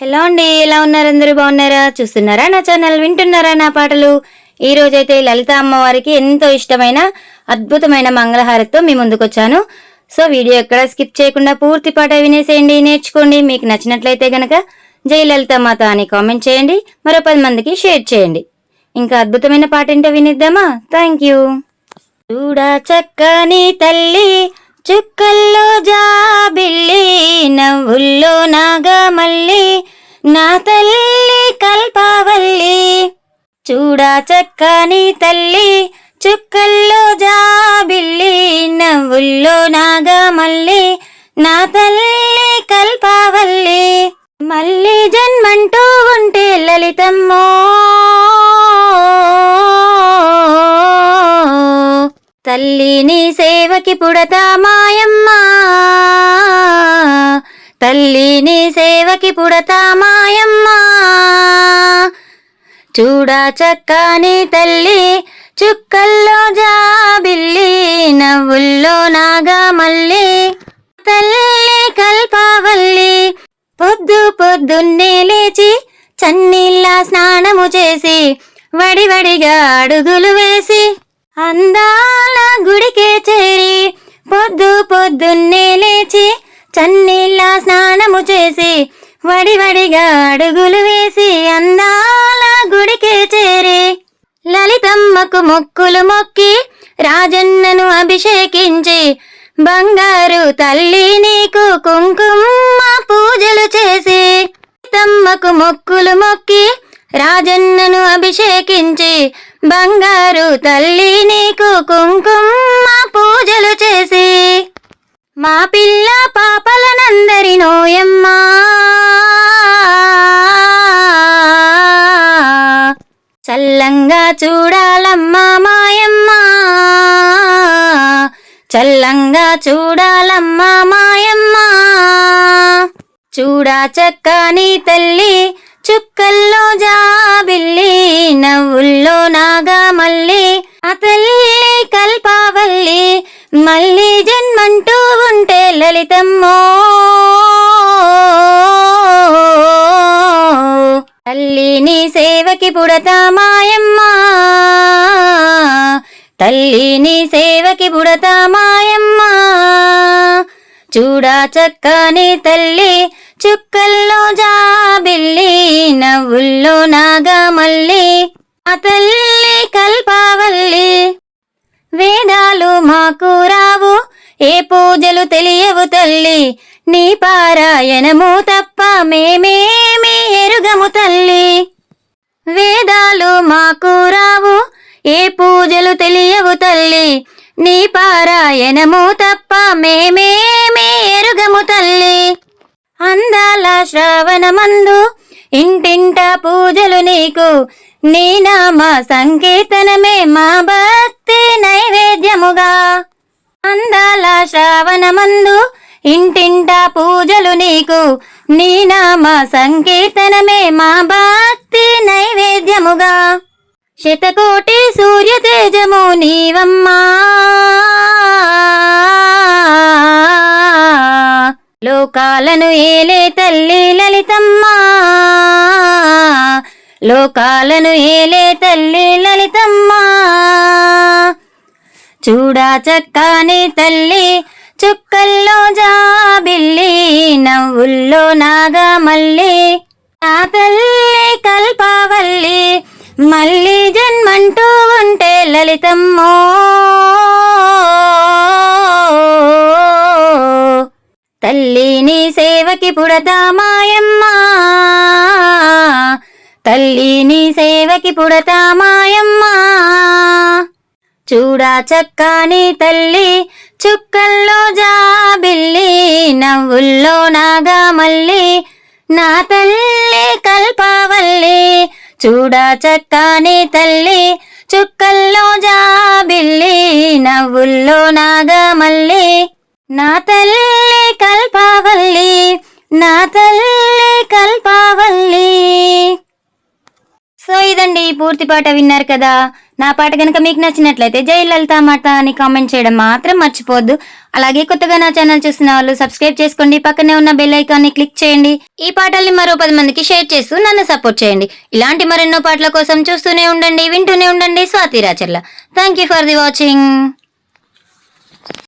Hello అండి ఎలా ఉన్నారు? అందరూ బాగున్నారా? చూస్తున్నారా నా ఛానల్? వింటున్నారా నా పాటలు? ఈ రోజైతే లలిత అమ్మవారికి ఎంతో ఇష్టమైన అద్భుతమైన మంగళహారతితో మీ ముందుకొచ్చాను. సో వీడియో ఎక్కడ స్కిప్ చేయకుండా పూర్తి పాట వినేసేయండి నేర్చుకోండి. మీకు నచ్చినట్లయితే గనక జై లలిత మాత అని కామెంట్ చేయండి మరో పది మందికి షేర్ చేయండి. ఇంకా అద్భుతమైన పాట ఏంటో వినిద్దామా? Thank you. చూడా చక్కని తల్లి చుక్కల్లో జాబిల్లి నవ్వుల్లో నాగమల్లి నా తల్లి కల్పవల్లి. చూడా చక్కని తల్లి చుక్కల్లో జాబిల్లి. తల్లిని సేవకి పుడతా మాయమ్మ తల్లిని సేవకి పుడతా మాయమ్మ చూడా చక్కని తల్లి చుక్కల్లో జాబిల్లి నవ్వుల్లో నాగా మల్లి తల్లి కల్పవల్లి పొద్దు పొద్దున్నే లేచి చన్నీళ్ళ స్నానము చేసి వడివడిగా అడుగులు వేసి. అందాల గుడికే చేరి పొద్దు పొద్దున్నే లేచి చన్నీళ్ళ స్నానము చేసి వడివడిగా అడుగులు వేసి అందాల గుడికే చేరి లలితమ్మకు మొక్కులు మొక్కి రాజన్నను అభిషేకించి బంగారు తల్లి నీకు కుంకుమ పూజలు చేసి తమ్మకు మొక్కులు మొక్కి రాజన్నను అభిషేకించి బంగారు తల్లి నీకు కుంకుమ పూజలు చేసి మా పిల్ల పాపలనందరి నోయమ్మా. చల్లంగా చూడాలమ్మా మాయమ్మ. చల్లంగా చూడాలమ్మా మాయమ్మ. చూడా చక్కని తల్లి చుక్కల్ నవ్వుల్లో నాగమల్లి మళ్ళీ అతల్లి కల్పావల్లి మళ్ళీ జన్మంటూ ఉంటే లలితమ్మో. తల్లిని సేవకి పుడతా మాయమ్మ తల్లిని సేవకి పుడతా మాయమ్మ చూడా చక్కని తల్లి చుక్కల్లో జాబిల్లి నవ్వుల్లో నాగమల్లి అతల్లి కల్పావల్లి. వేదాలు మాకు రావు ఏ పూజలు తెలియవు తల్లి. నీ పారాయణము తప్ప మేమేమి ఎరుగము తల్లి. వేదాలు మాకు రావు ఏ పూజలు తెలియవు తల్లి. నీ పారాయణము తప్ప మేమేమి ఎరుగము తల్లి. శ్రావణమందు ఇంటింట పూజలు నీకు. నీ నామ సంకీర్తనమే మా భక్తి నైవేద్యముగా. అందాల శ్రావణమందు ఇంటింట పూజలు నీకు. నీ నామ సంకీర్తనమే మా భక్తి నైవేద్యముగా. శతకోటి సూర్య తేజము నీవమ్మా. లోకాలను ఏలే తల్లి లలితమ్మా. లోకాలను ఏలే తల్లి లలితమ్మా. చూడా చక్కని తల్లి చుక్కల్లో జాబిల్లి నవ్వుల్లో నాగమల్లి. ఆ తల్లి కల్పవల్లి మళ్ళీ జన్మంటూ ఉంటే లలితమ్మో. తల్లిని సేవకి పుడతా మాయమ్మ తల్లిని సేవకి పుడతా మాయమ్మ చూడా చక్కని తల్లి చుక్కల్లో జాబిల్లి నవ్వుల్లో నాగమల్లి నా తల్లి కల్పవల్లి. చూడా చక్కని తల్లి చుక్కల్లో జాబిల్లి నవ్వుల్లో నాగమల్లి నా తల్లి పూర్తి పాట విన్నారు కదా. నా పాట కనుక మీకు నచ్చినట్లయితే జై లలితా మాత అని కామెంట్ చేయడం మాత్రం మర్చిపోవద్దు అలాగే కొత్తగా నా ఛానల్ చూసిన వాళ్ళు సబ్స్క్రైబ్ చేసుకోండి. పక్కనే ఉన్న బెల్ ఐకాన్ని క్లిక్ చేయండి. ఈ పాటల్ని మరో పది మందికి షేర్ చేస్తూ నన్ను సపోర్ట్ చేయండి. ఇలాంటి మరెన్నో పాటల కోసం చూస్తూనే ఉండండి వింటూనే ఉండండి. Swathi Racharla. Thank you for the watching